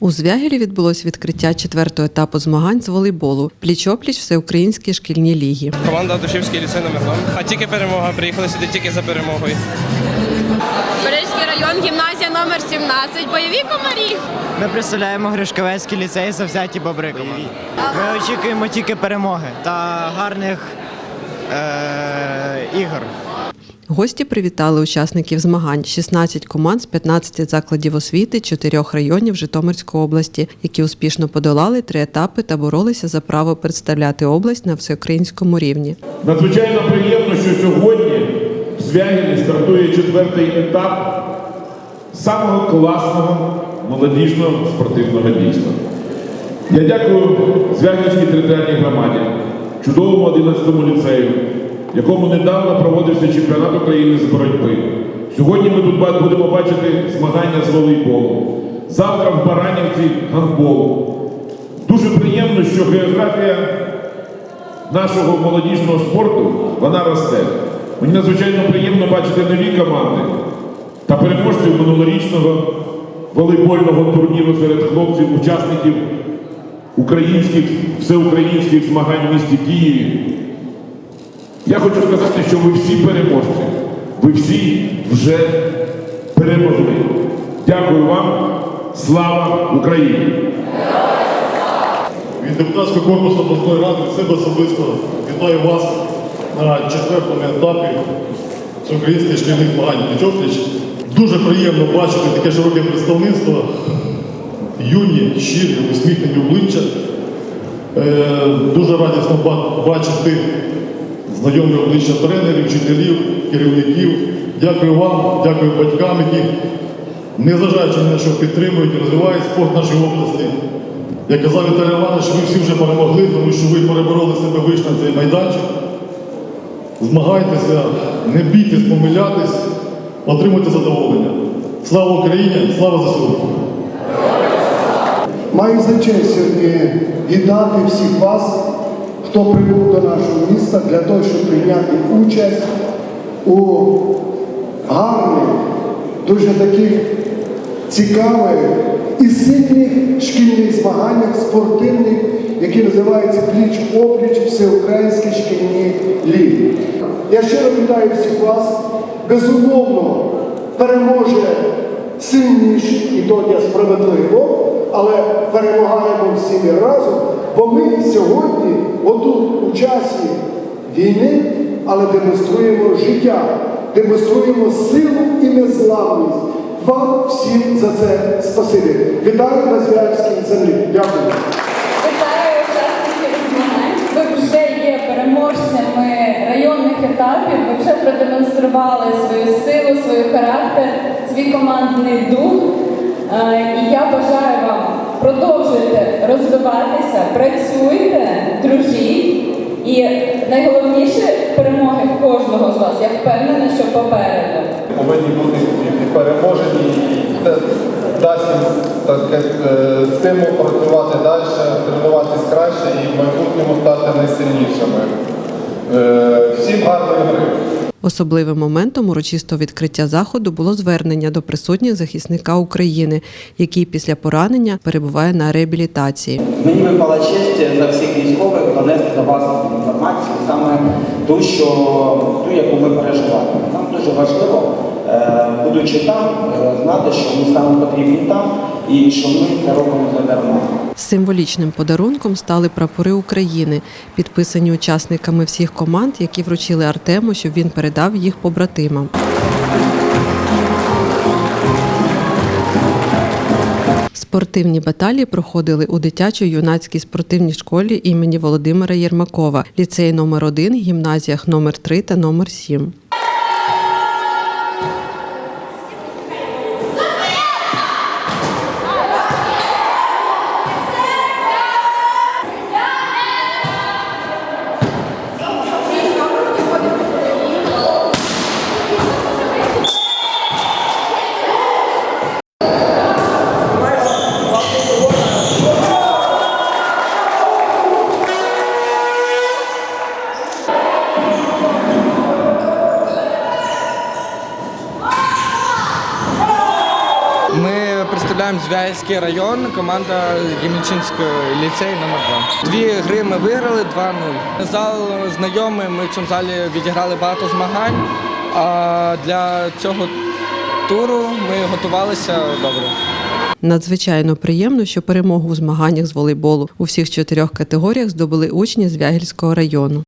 У Звягелі відбулось відкриття четвертого етапу змагань з волейболу пліч-опліч всеукраїнські шкільні ліги. Команда Душівський ліцей номер 2. А тільки перемога. Приїхали сюди тільки за перемогою. Березький район, гімназія номер 17. Бойові комарі. Ми представляємо Гришковецький ліцей завзяті бобри команди. Ми очікуємо тільки перемоги та гарних е- ігор. Гості привітали учасників змагань 16 команд з 15 закладів освіти чотирьох районів Житомирської області, які успішно подолали три етапи та боролися за право представляти область на всеукраїнському рівні. Надзвичайно приємно, що сьогодні в Звягелі стартує четвертий етап самого класного молодіжного спортивного дійства. Я дякую Звягельській територіальній громаді, чудовому 11 ліцею, якому недавно проводився чемпіонат України з боротьби. Сьогодні ми тут будемо бачити змагання з волейболу. Завтра в Баранівці гандбол. Дуже приємно, що географія нашого молодіжного спорту вона росте. Мені надзвичайно приємно бачити нові команди та переможців минулорічного волейбольного турніру серед хлопців, учасників українських всеукраїнських змагань в місті Києві. Я хочу сказати, що ви всі переможці. Ви всі вже перемогли. Дякую вам. Слава Україні! Від депутатського корпусу обласної ради себе особисто вітаю вас на четвертому етапі всеукраїнських шкільних змагань пліч Дуже приємно бачити таке широке представництво, юні, щирі, усміхнені обличчя. Е, Дуже радісно бачити знайомі обличчя тренерів, вчителів, керівників. Дякую вам, дякую батькам, які, незважаючи на що підтримують розвивають спорт в нашій області. Як казав Віталій Іванович, ви всі вже перемогли, тому що ви перебороли себе, вийшли на цей майданчик. Змагайтеся, не бійтесь помилятись, отримуйте задоволення. Слава Україні, слава ЗСУ! Маю за честь сьогодні вітати всіх вас, хто прибув до нашого міста для того, щоб прийняти участь у гарних, дуже таких цікавих і сильних шкільних змаганнях спортивних, які називаються пліч-опліч всеукраїнські шкільні ліги. Я щиро вітаю всіх вас. Безумовно, переможе сильніший, і то є справедливо, але перемагаємо всі разом, бо ми сьогодні, отут, у часі війни, але демонструємо життя, демонструємо силу і незламність. Вам всім за це спасибі. Вітаю на Звярській землі. Дякую. Вітаю учасників змагань. Ви вже є переможцями районних етапів. Ви вже продемонстрували свою силу, свій характер, свій командний дух. Е, І я бажаю вам розвиватися, працюйте, дружіть. І найголовніше перемоги в кожного з вас. Я впевнена, що попереду. повинні бути переможені, і дасть їм так сказати, е, стимул працювати далі, тренуватись краще і в майбутньому стати найсильнішими. Е, Всім гарної гри! Особливим моментом урочистого відкриття заходу було звернення до присутніх захисника України, який після поранення перебуває на реабілітації. Мені випала честь за всіх військових донести до вас інформацію, саме ту, що ту, яку ми переживаємо. Нам дуже важливо, е, будучи там, е, знати, що ми саме потрібні там і що ми це робимо задарма. Символічним подарунком стали прапори України, підписані учасниками всіх команд, які вручили Артему, щоб він передав їх побратимам. Спортивні баталії проходили у дитячо-юнацькій спортивній школі імені Володимира Єрмакова, ліцеї номер 1 гімназіях номер 3 та номер 7. Звязький район, команда Ємельчинський ліцей номер 2 Дві гри ми виграли 2-0. Зал знайомий, ми в цьому залі відіграли багато змагань. А для цього туру ми готувалися добре. Надзвичайно приємно, що перемогу у змаганнях з волейболу у всіх чотирьох категоріях здобули учні з Вягільського району.